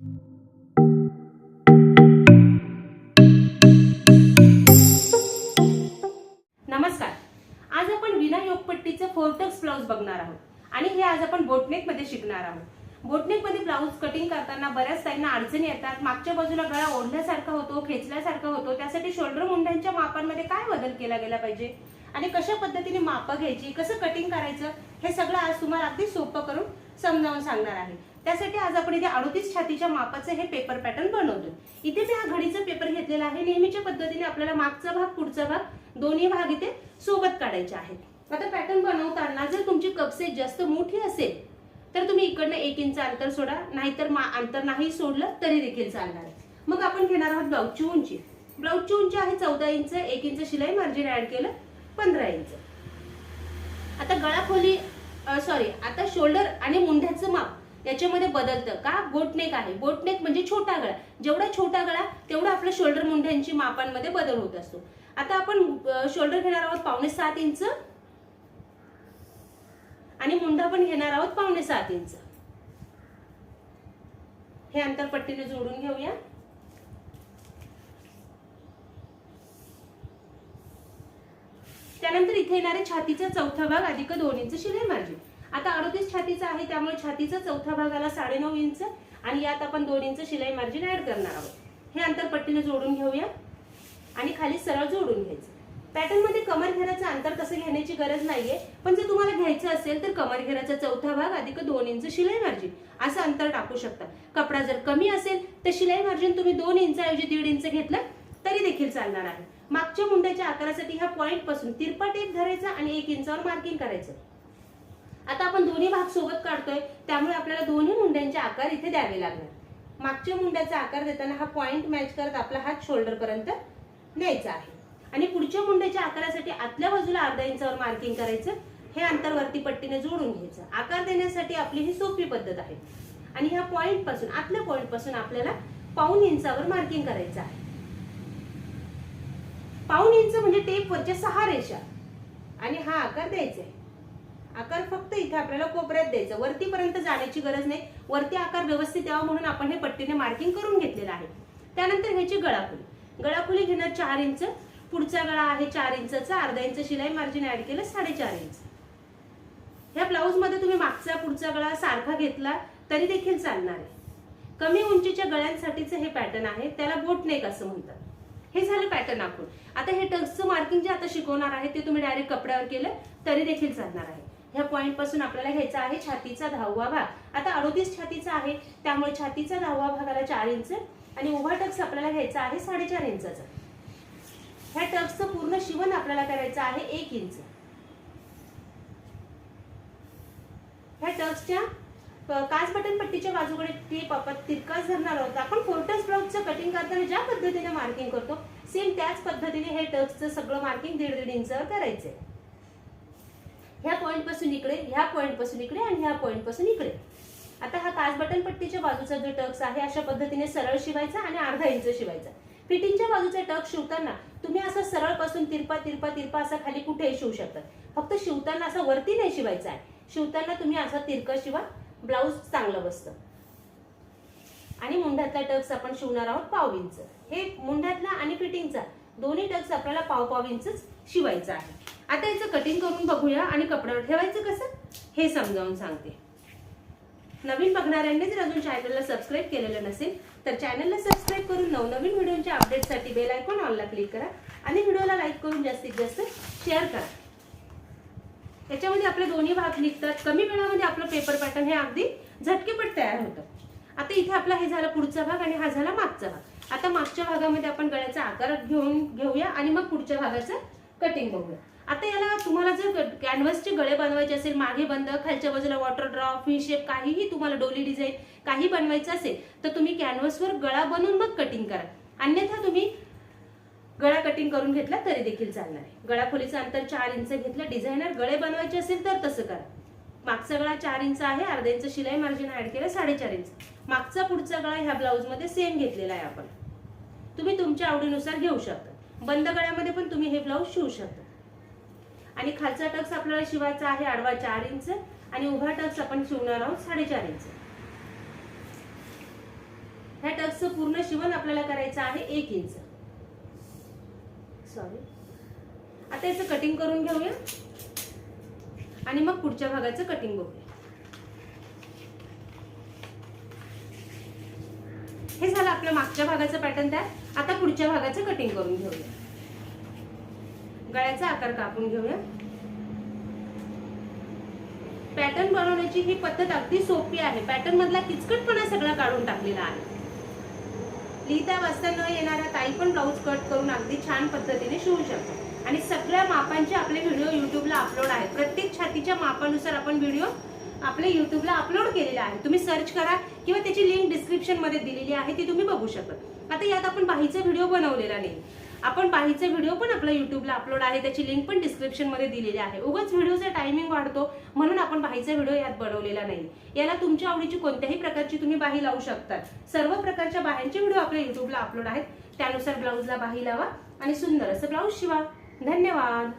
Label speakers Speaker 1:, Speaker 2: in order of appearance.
Speaker 1: नमस्कार. आज आपण विना योगपट्टीचं फोरटक्स ब्लाऊज बघणार आहोत. आणि हे आज आपण बोटनेकमध्ये शिकणार आहोत. बोटनेकमध्ये ब्लाऊज कटिंग करताना बऱ्याच ताईंना अडचणी येतात. मागच्या बाजूला गळा ओढल्यासारखा होतो खेचल्यासारखा होतो. त्यासाठी शोल्डर मुंड्यांच्या मापांमध्ये काय बदल केला गेला पाहिजे? आणि कशा पद्धतीने मापं घ्यायची कसं कटिंग करायचं हे सगळं आज तुम्हाला अगदी सोपं करून समजावून सांगणार आहे. त्यासाठी आज आपण इथे अडोतीस छातीच्या मापाचं हे पेपर पॅटर्न बनवतो इथे मी हा घडीचा पेपर घेतलेला आहे. नेहमीच्या पद्धतीने आपल्याला मागचा भाग पुढचा भाग दोन्ही भाग इथे सोबत काढायचे आहेत. आता पॅटर्न बनवताना जर तुमची कपसेट जास्त मोठी असेल तर तुम्ही इकडनं एक इंच अंतर सोडा नाहीतर मा अंतर नाही सोडलं तरी देखील चालणार आहे. मग आपण घेणार आहोत ब्लाऊजची उंची. ब्लाऊजची उंची आहे चौदा इंच एक इंच शिलाई मार्जिन ऍड केलं. पंधरा इंच. आता गळा खोली सॉरी आता शोल्डर आणि मुंढ्याचं माप याच्यामध्ये बदलतं का? बोटनेक आहे. बोटनेक म्हणजे छोटा गळा. जेवढा छोटा गळा तेवढा आपल्या शोल्डर मुंढ्यांची मापांमध्ये बदल होत असतो. आता आपण शोल्डर घेणार आहोत पावणे सात इंच आणि मुंढा पण घेणार आहोत पावणे सात इंच. हे अंतर पट्टीने जोडून घेऊया. त्यानंतर इथे येणारे छातीचा चौथा भाग अधिक दोन इंच शिलाई मार्जिन. आता अडोतीस छातीचा आहे त्यामुळे छातीचा चौथा भागाला साडेनऊ इंच आणि यात आपण दोन इंच शिलाई मार्जिन ऍड करणार आहोत. हे अंतर पट्टीने जोडून घेऊया आणि खाली सरळ जोडून घ्यायचं. पॅटर्नमध्ये कमर घेराचं अंतर तसं घेण्याची गरज नाहीये पण जर तुम्हाला घ्यायचं असेल तर कमर घेराचा चौथा भाग अधिक दोन इंच शिलाई मार्जिन. असं अंतर टाकू शकता. कपडा जर कमी असेल तर शिलाई मार्जिन तुम्ही दोन इंच ऐवजी दीड इंच घेतलं तरी देखील चालणार आहे. मागच्या मुंड्याच्या आकारासाठी ह्या पॉईंटपासून तिरपा टेप धरायचा आणि एक इंचावर मार्किंग करायचं. आता आपण दोन्ही भाग सोबत काढतोय त्यामुळे आपल्याला दोन्ही मुंड्यांचे आकार इथे द्यावे लागणार. मागच्या मुंड्याचा आकार देताना हा पॉईंट मॅच करत आपला हात शोल्डर पर्यंत न्यायचा आहे. आणि पुढच्या मुंड्याच्या आकारासाठी आतल्या बाजूला अर्धा इंचावर मार्किंग करायचं हे अंतर वरती पट्टीने जोडून घ्यायचं. आकार देण्यासाठी आपली ही सोपी पद्धत आहे. आणि ह्या पॉईंटपासून आतल्या पॉईंटपासून आपल्याला पाऊन इंचावर मार्किंग करायचं आहे. इंच म्हणजे टेपवरच्या सहा रेषा. आणि हा आकार द्यायचा आहे. आकार फक्त इथे आपल्याला कोपऱ्यात द्यायचा वरतीपर्यंत जाण्याची गरज नाही. वरती आकार व्यवस्थित यावा म्हणून आपण हे पट्टीने मार्किंग करून घेतलेलं आहे. त्यानंतर ह्याची गळाखोली. गळाखोली घेणार चार इंच. पुढचा गळा आहे चार इंचचा. अर्धा इंच शिलाई मार्जिन ऍड केलं साडेचार इंच. ह्या ब्लाऊजमध्ये तुम्ही मागचा पुढचा गळा सारखा घेतला तरी देखील चालणार आहे. कमी उंचीच्या गळ्यांसाठीचं हे पॅटर्न आहे. त्याला बोट नेक असं म्हणतात. हे झालं पॅटर्न आखून आता हे टक्सचं मार्किंग जे आता शिकवणार आहे ते तुम्ही डायरेक्ट कपड्यावर केलं तरी देखील चालणार आहे. ह्या पॉईंटपासून आपल्याला घ्यायचा आहे छातीचा दहावा भाग. आता अडोतीस छातीचा आहे त्यामुळे छातीचा दहावा भागाला चार इंच आणि उभा टक्स आपल्याला घ्यायचा आहे साडेचार इंचाचा. ह्या टक्सचं पूर्ण शिवण आपल्याला करायचं आहे एक इंच. ह्या टक्सच्या काच बटन पट्टीच्या बाजूकडे टेप आपण तितकाच धरणार आहोत. आपण फोर्टस ब्लाऊजचं कटिंग करताना ज्या पद्धतीने मार्किंग करतो सेम त्याच पद्धतीने हे टक्सचं सगळं मार्किंग दीड दीड इंच करायचंय. ह्या पॉईंटपासून इकडे ह्या पॉईंटपासून इकडे आणि ह्या पॉईंटपासून इकडे. आता हा काच बटन पट्टीच्या बाजूचा जो टक्स आहे अशा पद्धतीने सरळ शिवायचा आणि अर्धा इंच शिवायचा. फिटिंगच्या बाजूचा टक शिवताना तुम्ही असं सरळपासून तिरपा तिरपा तिरपा असा खाली कुठेही शिवू शकतात फक्त शिवताना असा वरती नाही शिवायचा आहे. शिवताना तुम्ही असा तिरकं शिवा. ब्लाऊज चांगलं बसतं. आणि मुंढ्यातला टक्स आपण शिवणार आहोत पाव इंच. हे मुंढ्यातला आणि फिटिंगचा दोन्ही टक्स आपल्याला पाव पाव इंचच शिवायचं आहे. आता याचं कटिंग करून बघूया आणि कपड्यावर ठेवायचं कसं? हे समजावून सांगते. नवीन बघणाऱ्यांनी जर अजून चॅनलला सबस्क्राईब केलेलं नसेल तर चॅनलला सबस्क्राईब करून नवनवीन व्हिडिओच्या अपडेटसाठी बेल आयकॉन ऑनला क्लिक करा आणि व्हिडिओला लाईक करून जास्तीत जास्त शेअर करा. याच्यामध्ये आपले दोन्ही भाग निघतात. कमी वेळामध्ये आपलं पेपर पॅटर्न हे अगदी झटकेपट तयार होतं. आता इथे आपला हे झाला पुढचा भाग आणि हा झाला मागचा भाग. आता मागच्या भागामध्ये आपण गळ्याचा आकार घेऊन घेऊया आणि मग पुढच्या भागाचं कटिंग बघूया. आता याला तुम्हाला जर कॅनव्हसचे गळे बनवायचे असेल मागे बंद खालच्या बाजूला वॉटर ड्रॉप फिश शेप काहीही तुम्हाला डोली डिझाईन काही बनवायचं असेल तर तुम्ही कॅनव्हसवर गळा बनवून मग कटिंग करा. अन्यथा तुम्ही गळा कटिंग करून घेतला तरी देखील चालणार आहे. गळा खोलीचं अंतर चार इंच घेतलं डिझायनर गळे बनवायचे असेल तर तसं करा. मागचा गळा चार इंच आहे अर्धा इंच शिलाई मार्जिन ऍड केलं साडेचार इंच. मागचा पुढचा गळा ह्या ब्लाऊजमध्ये सेम घेतलेला आहे आपण. तुम्ही तुमच्या आवडीनुसार घेऊ शकता. बंद गळ्यामध्ये पण तुम्ही हे ब्लाऊज शिवू शकता. आणि खालचा टक्स आपल्याला शिवायचा आहे आडवा चार इंच आणि उभा टक्स आपण शिवणार आहोत साडेचार इंच. ह्या टक्सचं पूर्ण शिवण आपल्याला करायचं आहे एक इंच. सॉरी आता याचं कटिंग करून घेऊया. आणि मग पुढच्या भागाचं कटिंग बघूया. हे झालं आपलं मागच्या भागाचं पॅटर्न तयार. आता पुढच्या भागाचं कटिंग करून घेऊया. गळ्याचा आकार कापून घेऊया. पॅटर्न बनवण्याची ही पद्धत अगदी सोपी आहे. पॅटर्न मधला किचकटपणा सगळा काढून टाकलेला आहे. लिहिता वाचता न येणारा ताई पण ब्लाऊज कट करून अगदी छान पद्धतीने शिवू शकतो. आणि सगळ्या मापांचे आपले व्हिडिओ युट्यूबला अपलोड आहेत. प्रत्येक छातीच्या मापानुसार आपण व्हिडिओ आपल्या युट्यूबला अपलोड केलेला आहे. तुम्ही सर्च करा किंवा त्याची लिंक डिस्क्रिप्शनमध्ये दिलेली आहे ती तुम्ही बघू शकता. आता यात आपण बाहीचा व्हिडिओ बनवलेला नाही आपण बाहीचा व्हिडिओ पण आपल्या युट्यूबला अपलोड आहे. त्याची लिंक पण डिस्क्रिप्शनमध्ये दिलेली आहे. उगाच व्हिडिओचा टायमिंग वाढतो म्हणून आपण बाहीचा व्हिडिओ यात बनवलेला नाही. याला तुमच्या आवडीची कोणत्याही प्रकारची तुम्ही बाही लावू शकता सर्व प्रकारच्या बाह्यांचे व्हिडिओ आपल्या युट्यूबला अपलोड आहेत. त्यानुसार ब्लाऊजला बाही लावा आणि सुंदर असं ब्लाऊज शिवा. धन्यवाद.